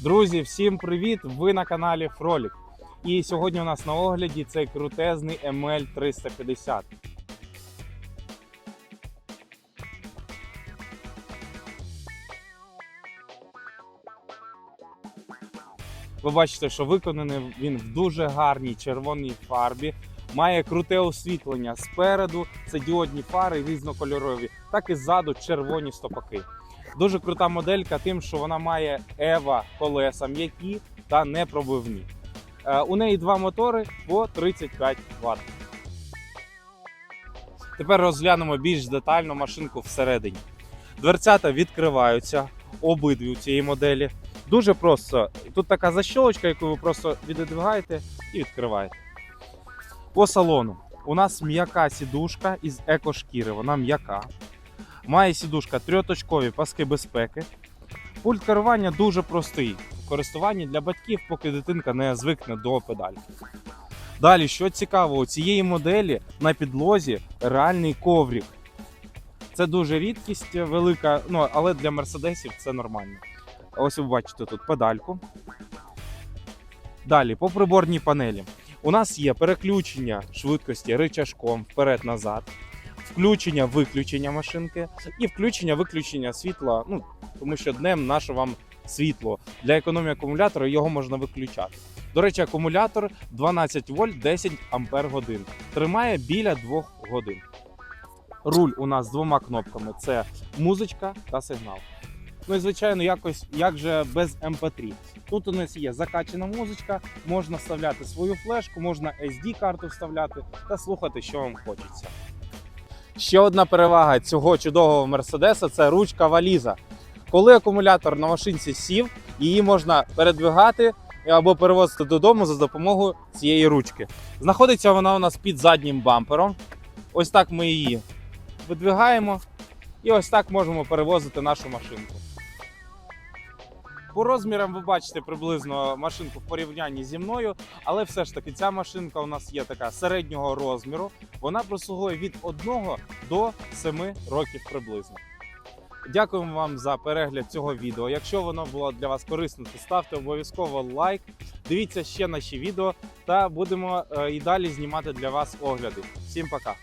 Друзі, всім привіт! Ви на каналі Фролік. І сьогодні у нас на огляді цей крутезний ML 350. Ви бачите, що виконаний він в дуже гарній червоній фарбі. Має круте освітлення спереду, це діодні фари різнокольорові, так і ззаду червоні стопаки. Дуже крута моделька, тим, що вона має EVA колеса м'які та непробивні. Е, У неї два мотори по 35 Вт. Тепер розглянемо більш детально машинку всередині. Дверцята відкриваються обидві у цієї моделі. Дуже просто. Тут така защолочка, яку ви просто відодвигаєте і відкриваєте. По салону у нас м'яка сідушка із екошкіри. Вона м'яка. Має сідушка трьоточкові паски безпеки. Пульт керування дуже простий в користуванні для батьків, поки дитинка не звикне до педальки. Далі, що цікаво, у цієї моделі на підлозі реальний коврик. Це дуже рідкість велика, ну але для мерседесів це нормально. Ось ви бачите тут педальку. Далі, по приборній панелі. У нас є переключення швидкості рычажком вперед-назад, включення виключення машинки і включення виключення світла. Ну, тому що днем наше вам світло. Для економії акумулятора його можна виключати. До речі, акумулятор 12 вольт 10 ампер годин. Тримає біля 2 годин. Руль у нас з двома кнопками: це музичка та сигнал. Ну і звичайно, якось як же без MP3. Тут у нас є закачана музичка, можна вставляти свою флешку, можна SD-карту вставляти та слухати, що вам хочеться. Ще одна перевага цього чудового мерседеса це ручка валіза. Коли акумулятор на машинці сів, її можна передвигати або перевозити додому за допомогою цієї ручки. Знаходиться вона у нас під заднім бампером. Ось так ми її видвигаємо, і ось так можемо перевозити нашу машинку. По розмірам ви бачите приблизно машинку в порівнянні зі мною, але все ж таки ця машинка у нас є така середнього розміру. Вона прислугує від 1 до 7 років приблизно. Дякуємо вам за перегляд цього відео. Якщо воно було для вас корисно, то ставте обов'язково лайк. Дивіться ще наші відео та будемо е, і далі знімати для вас огляди. Всім пока!